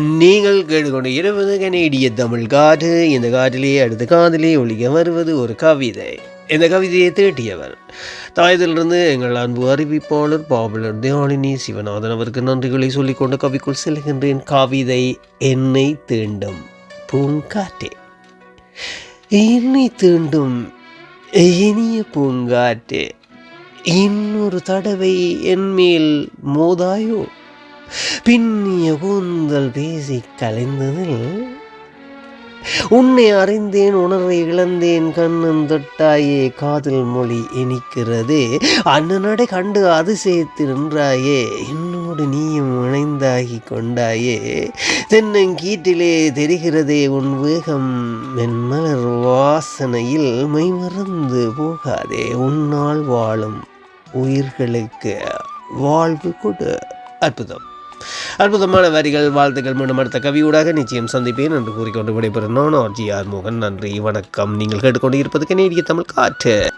நீங்கள் கேட்டுக்கொண்டு இருப்பது கனேடிய தமிழ் காற்று. இந்த காற்றிலே அடுத்த காதிலே ஒழிக்க வருவது ஒரு கவிதை. இந்த கவிதையை தேட்டியவர். தாயத்திலிருந்து எங்கள் அன்பு அறிவிப்பாளர் பாவலர் தியாளினி சிவநாதன் அவருக்கு நன்றிகளை சொல்லிக்கொண்டு கவிக்குள் செல்கின்றேன். கவிதை என்னை தீண்டும் பூங்காற்றே. என்னை தீண்டும் இனிய பூங்காற்றே. இன்னொரு தடவை என் மேல் மோதாயோ? பின்னிய கூந்தல் பேசி கலைந்ததில் உன்னை அறிந்தேன் உணர்வை இழந்தேன் கண்ணன் தொட்டாயே காதல் மொழி இனிக்கிறதே அண்ணனடை கண்டு அதிசயத்து நின்றாயே என்னோடு நீயும் இணைந்தாகி கொண்டாயே தென்னங்கீட்டிலே தெரிகிறதே உன் வேகம் என் மலர் வாசனையில் மெய்மறந்து போகாதே உன்னால் வாழும் உயிர்களுக்கு வாழ்வு கொடு. அற்புதம். அற்புதமான வரிகள் வாழ்த்துக்கள் மீண்டும் அடுத்த கவியூடாக நிச்சயம் சந்திப்பேன் என்று கூறிக்கொண்டு விடைபெறும் நான் ஆர்ஜி ஆர் மோகன். நன்றி வணக்கம். நீங்கள் கேட்டுக்கொண்டு இருப்பது கனேடிய தமிழ் காற்று.